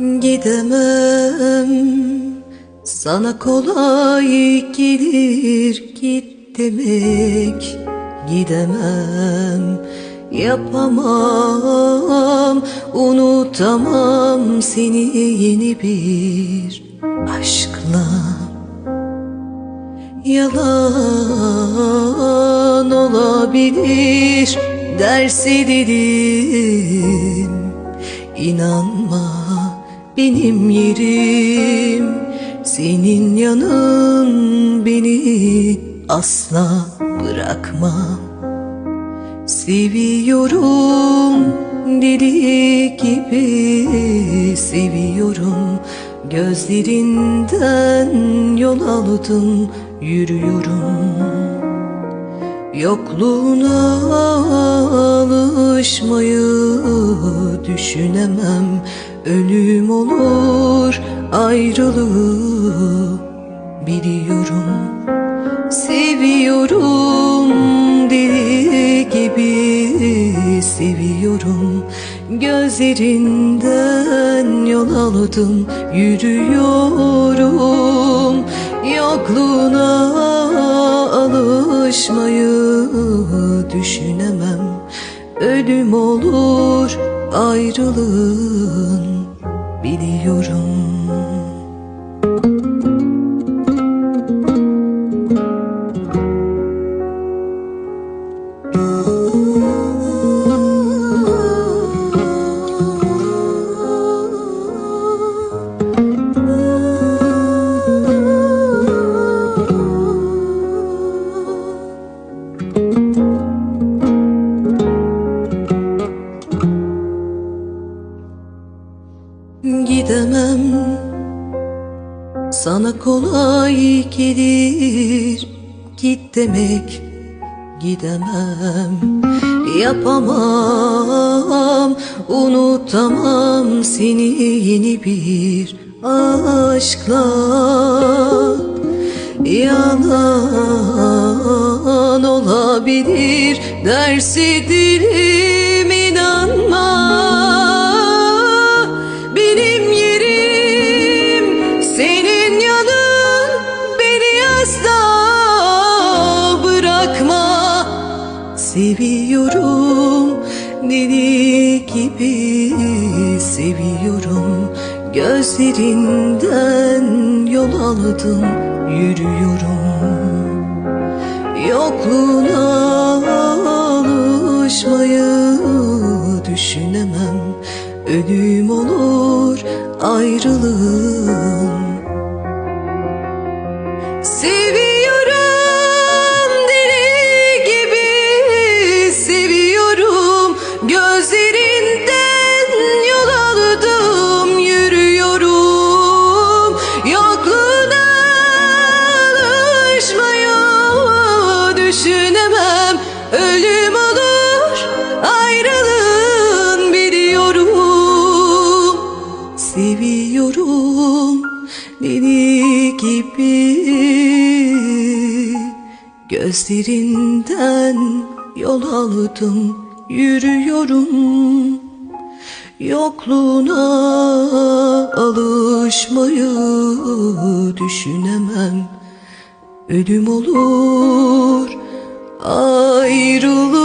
Gidemem. Sana kolay gelir git demek. Gidemem. Yapamam unutamam seni yeni bir aşkla. Yalan olabilir derse dedim İnanma benim yerim. Senin yanın beni asla bırakma. Seviyorum deli gibi seviyorum. Gözlerinden yol aldım yürüyorum. Yokluğuna alışmayı düşünemem Ölüm olur ayrılığı biliyorum. Seviyorum deli gibi seviyorum. Gözlerinden yol aldım yürüyorum. Yokluğuna alışmayı düşünemem. Ölüm olur ayrılığın biliyorum Sana kolay gelir. Git demek Gidemem. Yapamam Unutamam seni yeni bir aşkla. Yalan olabilir dersi dilim Seviyorum. Deli gibi seviyorum. Gözlerinden yol aldım yürüyorum. Yokluğuna alışmayı düşünemem. Ölüm olur ayrılığın gibi Gözlerinden yol aldım yürüyorum. Yokluğuna alışmayı düşünemem. Ölüm olur ayrılığın